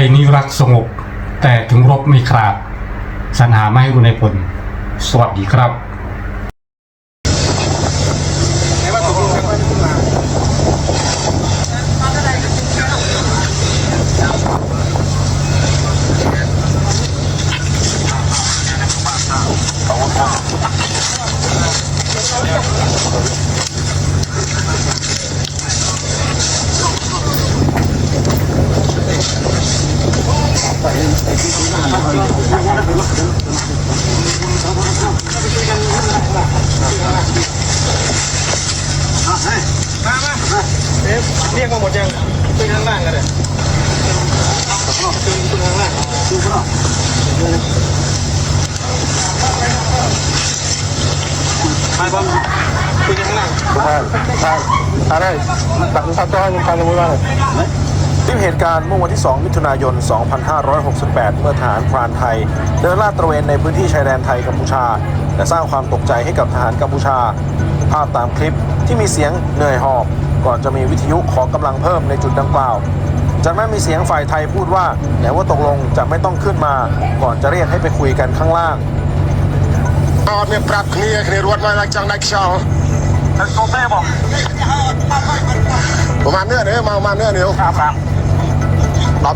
ยนี้รักสงบ แต่ถึงรบไม่ขาดสรรหาไม่ให้อุณหผล สวัสดีครับ เอ๊ะเรียกมาหมดยังขึ้นข้างล่างกันเลยขึ้นขึ้นข้างล่างดูข้างนอกไปบอลขึ้นข้างล่าง อะไรตัดสัตว์ตัวให้มันทำอะไรบ้างคลิ ปเหตุการณ์เมื่อวันที่ 2 มิถุนายน 2568 เมื่อทหารพรานไทย เดินลาดตระเวนในพื้นที่ชายแดนไทยกัมพูชา และสร้างความตกใจให้กับทหารกัมพูชา ภาพตามคลิปที่มีเสียงเหนื่อยหอบ ก่อนจะมีวิทยุขอกำลังเพิ่มในจุดดังกล่าว จากนั้นมีเสียงฝ่ายไทยพูดว่าไหนว่าตกลงจะไม่ต้องขึ้นมา ก่อนจะเรียกให้ไปคุยกันข้างล่าง អត់មានប្រាប់គ្នាគ្នារត់មកឡើងចង់ដាច់ខ្យល់ ទៅកុំទេបង ប្រហែលនេះនេះមកមកនេះនេះ ครับ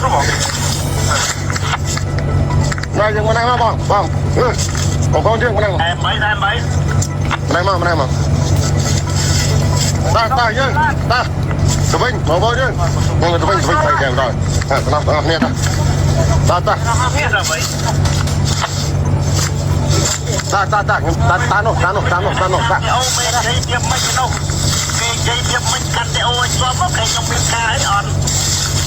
ครับผมนายยังมานั่งมาบ้างบ้างเออของเขาเที่ยงมานั่งมาแอมไปแอมไปมานั่งมามานั่งมาตาตาเยอะตาสบิงมาบ่เยอะยังสบิงสบิงไปแข่งได้ฮะรับรับเนี่ยตาตาตาตาตาตาตาตาโนตาโนตาโนตาโนตาเอาไม่ได้เยี่ยมไม่โนเยี่ยมไม่กันแต่โอ้ยชอบก็ใครยังเป็นกายอ่อน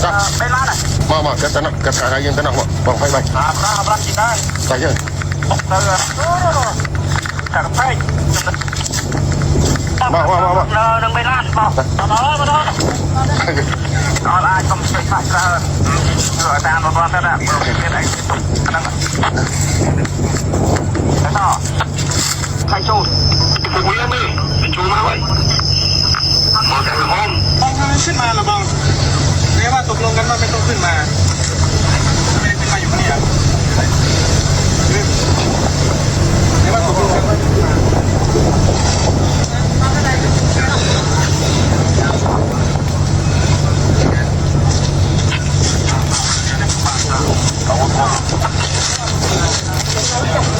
Dah. Bela dah. Mak mak kata nak kata hari yang kena mak. Bang bye bye. Ah, dah abang kita. Saya. Bok dah. Kar pai. Mak mak mak mak. Nah, nang bela mak. Dah dah dah. អត់អាចកុំស្ពេកបាក់ច្រើនគឺតាមប្រព័ន្ធទៅណាប្រព័ន្ធទៀតឯងទុកហ្នឹងទៅតខាងចូលពួកវាមិនចូលមកហើយមកតែហមបងខ្ញុំឈិតមកលបងะบองเรียกว่าตกลงกันว่าไม่ต้องขึ้นมาไม่ได้ขึ้นมาอยู่เนี่ยเรียกว่าตกลงกันว่าไม่ต้องขึ้นมามา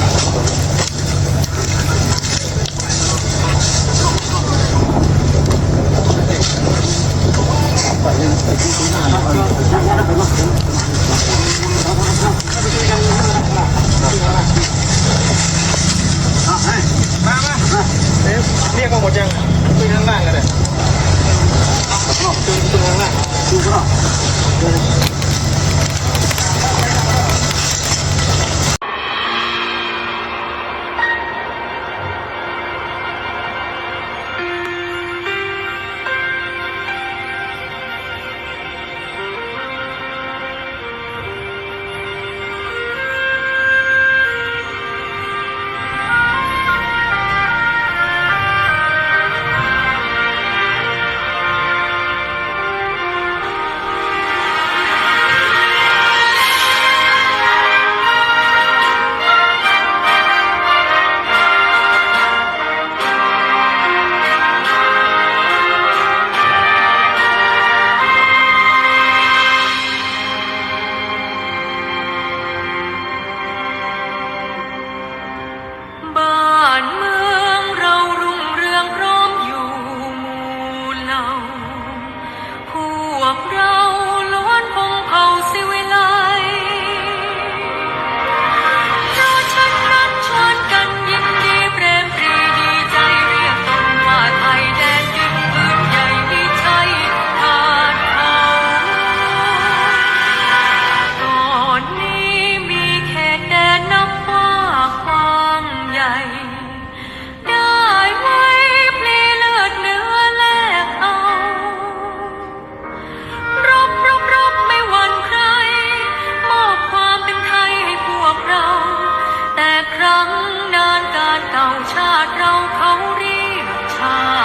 ต่าชาติเราเขาเรียกชา